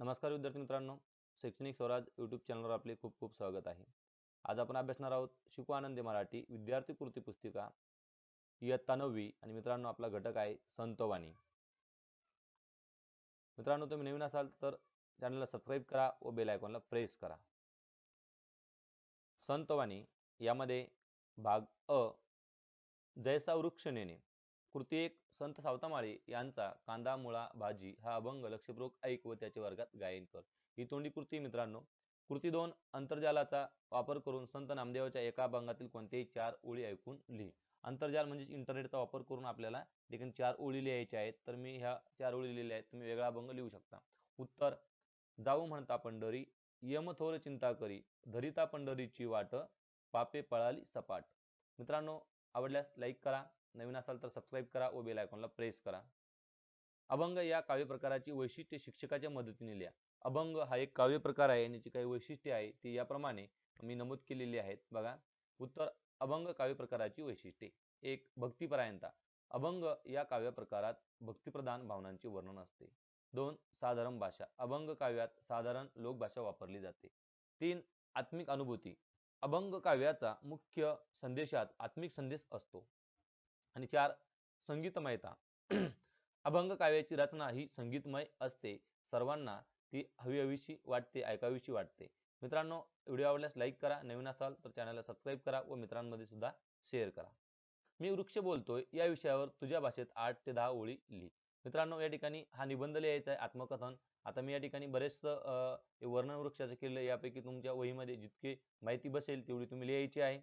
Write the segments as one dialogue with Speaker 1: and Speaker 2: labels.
Speaker 1: नमस्कार विद्यार्थी मित्रांनो शैक्षणिक स्वराज यूट्यूब चॅनलवर आपले खूप खूप स्वागत आहे. आज आपण अभ्यासणार आहोत शिकू आनंदी मराठी विद्यार्थी कृती पुस्तिका इयत्ता नववी आणि मित्रांनो आपला घटक आहे संतवाणी. मित्रांनो तुम्ही नवीन असाल तर चॅनलला सबस्क्राईब करा व बेल आयकॉनला प्रेस करा. संतवाणी यामध्ये भाग अ जैसा वृक्ष नेणे कृती एक संत सावतामाळे यांचा कांदा मुळा भाजी हा अभंग लक्षपूर्वक ऐक व त्याचे वर्गात गायन कर. ही तोंडी कृती मित्रांनो. कृती दोन अंतर्जालाचा वापर करून संत नामदेवाच्या एका अभंगातील कोणतेही चार ओळी ऐकून लिही. अंतर्जाल म्हणजे इंटरनेटचा वापर करून आपल्याला देखील चार ओळी लिहायच्या आहेत तर मी ह्या चार ओळी लिहिल्या आहेत तुम्ही वेगळा अभंग लिहू शकता. उत्तर जाऊ म्हणता पंढरी यम थोर चिंता करी धरिता पंढरीची वाट पापे पळाली सपाट. मित्रांनो आवडल्यास लाईक करा. नवीन असाल तर सबस्क्राईब करा व बेल आयकॉनला प्रेस करा. अभंग या काव्य प्रकाराची वैशिष्ट्ये शिक्षकाच्या मदतीने लिहा. अभंग हा एक काव्य प्रकार आहे आणि याची काही वैशिष्ट्ये आहे ती याप्रमाणे मी नमूद केलेली आहेत. बघा. उत्तर अभंग काव्य प्रकाराची वैशिष्ट्ये. एक भक्तिपरायणता. अभंग या काव्य प्रकारात भक्तिप्रधान भावनांचे वर्णन असते. दोन साधारण भाषा. अभंग काव्यात साधारण लोकभाषा वापरली जाते. तीन आत्मिक अनुभूती. अभंग काव्याचा मुख्य संदेशात आत्मिक संदेश असतो. आणि चार संगीतमयता. अभंग काव्याची रचना ही संगीतमय असते. सर्वांना ती हवी हवीशी वाटते ऐकावीशी वाटते. मित्रांनो व्हिडिओ आवडल्यास लाईक करा. नवीन असाल तर चॅनलला सबस्क्राईब करा व मित्रांमध्ये सुद्धा शेअर करा. मी वृक्ष बोलतोय. या विषयावर तुझ्या भाषेत आठ ते दहा ओळी लिही. मित्रांनो या ठिकाणी हा निबंध लिहायचा आहे आत्मकथन. आता मी या ठिकाणी बरेच वर्णन वृक्षाचं केलं यापैकी तुमच्या वहीमध्ये जितकी माहिती बसेल तेवढी तुम्ही लिहायची आहे.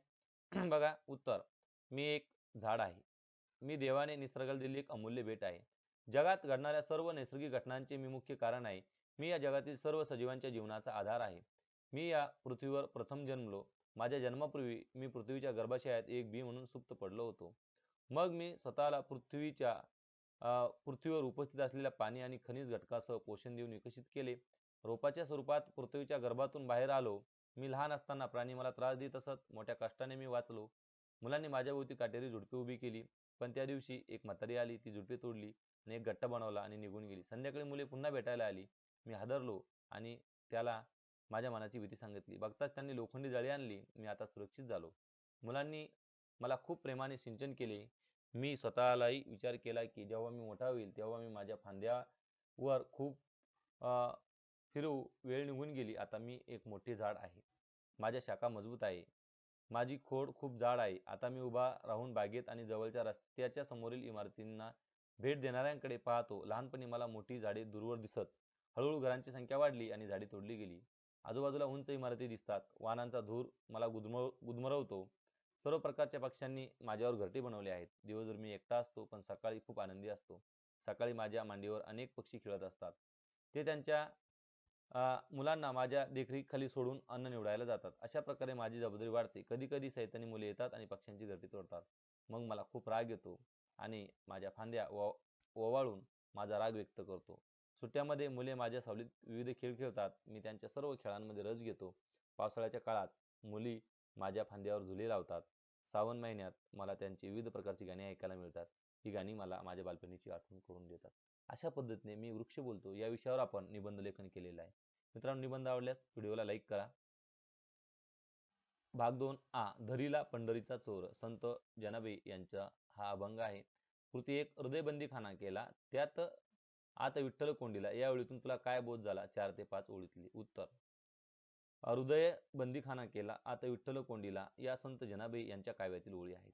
Speaker 1: बघा उत्तर. मी एक झाड आहे. मी देवाने निसर्गाला दिलेली एक अमूल्य भेट आहे. जगात घडणाऱ्या सर्व नैसर्गिक घटनांचे मी मुख्य कारण आहे. मी या जगातील सर्व सजीवांच्या जीवनाचा आधार आहे. मी या पृथ्वीवर प्रथम जन्मलो. माझ्या जन्मापूर्वी मी पृथ्वीच्या गर्भाशयात एक बी म्हणून सुप्त पडलो होतो. मग मी स्वतःला पृथ्वीच्या पृथ्वीवर उपस्थित असलेल्या पाणी आणि खनिज घटकासह पोषण देऊन विकसित केले. रोपाच्या स्वरूपात पृथ्वीच्या गर्भातून बाहेर आलो. मी लहान असताना प्राणी मला त्रास देत असत. मोठ्या कष्टाने मी वाचलो. मुलांनी माझ्याभोवती काटेरी झुडपी उभी केली. पण त्या दिवशी एक म्हातारी आली. ती झुडपी तोडली आणि एक गट्टा बनवला आणि निघून गेली. संध्याकाळी मुले पुन्हा भेटायला आली. मी हादरलो आणि त्याला माझ्या मनाची भीती सांगितली. बघताच त्यांनी लोखंडी जाळी आणली. मी आता सुरक्षित झालो. मुलांनी मला खूप प्रेमाने सिंचन केले. मी स्वतःलाही विचार केला की जेव्हा मी मोठा होईल तेव्हा मी माझ्या फांद्यावर खूप फिरू वेळ निघून गेली. आता मी एक मोठे झाड आहे. माझ्या शाखा मजबूत आहे. माझी खोड खूप जाड आहे. आता मी उभा राहून बागेत आणि जवळच्या रस्त्याच्या समोरील इमारतींना भेट देणाऱ्यांकडे पाहतो. लहानपणी मला मोठी झाडे दूरवर दिसत. हळूहळू घरांची संख्या वाढली आणि झाडे तोडली गेली. आजूबाजूला उंच इमारती दिसतात. वाहनांचा धूर मला गुदम गुदमरवतो. सर्व प्रकारच्या पक्ष्यांनी माझ्यावर घरटी बनवले आहेत. दिवसभर मी एकटा असतो पण सकाळी खूप आनंदी असतो. सकाळी माझ्या मांडीवर अनेक पक्षी खेळत असतात. ते त्यांच्या मुलांना माझ्या देखरेखीखाली सोडून अन्न निवडायला जातात. अशा प्रकारे माझी जबाबदारी वाढते. कधी कधी सैतानी मुले येतात आणि पक्ष्यांची घरटी तोडतात. मग मला खूप राग येतो आणि माझ्या फांद्या ओवाळून माझा राग व्यक्त करतो. सुट्ट्यामध्ये मुले माझ्या सावलीत विविध खेळ खेळतात. मी त्यांच्या सर्व खेळांमध्ये रस घेतो. पावसाळ्याच्या काळात मुली माझ्या फांद्यावर झुले लावतात. सावन महिन्यात मला त्यांची विविध प्रकारची गाणी ऐकायला मिळतात. ही गाणी मला माझ्या बालपणीची आठवण करून देतात. अशा पद्धतीने मी वृक्ष बोलतो. या विषयावर आपण निबंध लेखन केलेलं आहे. मित्रांनो निबंध आवडल्यास व्हिडिओला लाईक करा. भाग दोन आ धरीला पंढरीचा चोर संत जनाबाई यांचा हा अभंग आहे. कृती एक हृदयबंदी खाना केला. त्यात आता विठ्ठल कोंडीला. या ओळीतून तुला काय बोध झाला? चार ते पाच ओळीतली. उत्तर हृदय बंदीखाना केला. आता विठ्ठल कोंडीला या संत जनाबे यांच्या काव्यातील ओळी आहेत.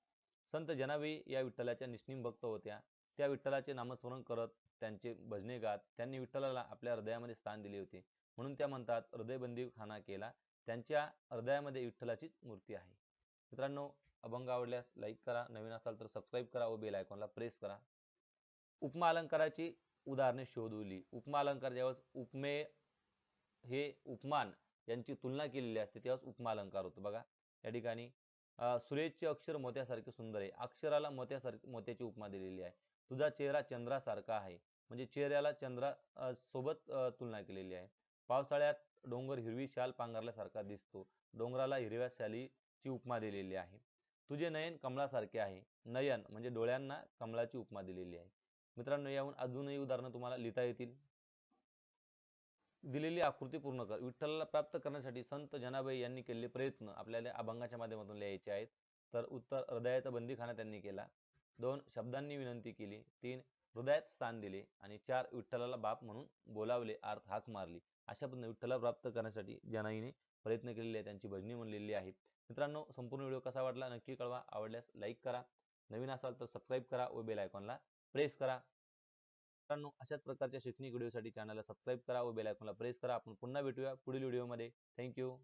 Speaker 1: संत जनाबे या विठ्ठलाच्या निष्णीम भक्त होत्या. त्या विठ्ठलाचे नामस्मरण करत त्यांचे भजने गात त्यांनी विठ्ठलाला आपल्या हृदयामध्ये स्थान दिले होते. म्हणून त्या म्हणतात हृदयबंदी खाना केला. त्यांच्या हृदयामध्ये विठ्ठलाचीच मूर्ती आहे. मित्रांनो अभंग आवडल्यास लाईक करा. नवीन असाल तर सबस्क्राईब करा व बेल आयकॉनला प्रेस करा. उपमा अलंकाराची उदाहरणे शोधवली उपमा अलंकार ज्यावेळेस उपमे हे उपमान यांची तुलना केलेली असते तेव्हाच उपमा अलंकार होतो. बघा या ठिकाणी सुरेशचे अक्षर मोत्यासारखे सुंदर आहे. अक्षराला मोत्यासारखे मोत्याची उपमा दिलेली आहे. तुझा चेहरा चंद्रासारखा आहे. म्हणजे चेहऱ्याला चंद्रा सोबत तुलना केलेली आहे. पावसाळ्यात डोंगर हिरवी शाल पांघरल्यासारखा दिसतो. डोंगराला हिरव्या शालीची उपमा दिलेली आहे. तुझे नयन कमळासारखे आहे. नयन म्हणजे डोळ्यांना कमळाची उपमा दिलेली आहे. मित्रांनो याहून अजूनही उदाहरणं तुम्हाला लिहिता येतील. दिलेली आकृती पूर्ण कर. विठ्ठलाला प्राप्त करण्यासाठी संत जनाबाई यांनी केलेले प्रयत्न आपल्याला अभंगाच्या माध्यमातून लिहायचे आहेत. तर उत्तर हृदयाचा बंदीखाना त्यांनी केला. दोन शब्दांनी विनंती केली. तीन हृदयात स्थान दिले. आणि चार विठ्ठलाला बाप म्हणून बोलावले अर्थ हाक मारली. अशा पद्धतीने विठ्ठला प्राप्त करण्यासाठी जनाईने प्रयत्न केलेले आहेत. त्यांची भजनी म्हणलेली आहेत. मित्रांनो संपूर्ण व्हिडिओ कसा वाटला नक्की कळवा. आवडल्यास लाईक करा. नवीन असाल तर सबस्क्राईब करा व बेल आयकॉनला प्रेस करा. मित्रांनो अशाच प्रकारच्या शैक्षणिक व्हिडिओसाठी चॅनलला सबस्क्राईब करा व बेल आयकॉनला प्रेस करा. आपण पुन्हा भेटूया पुढील व्हिडिओमध्ये. थँक्यू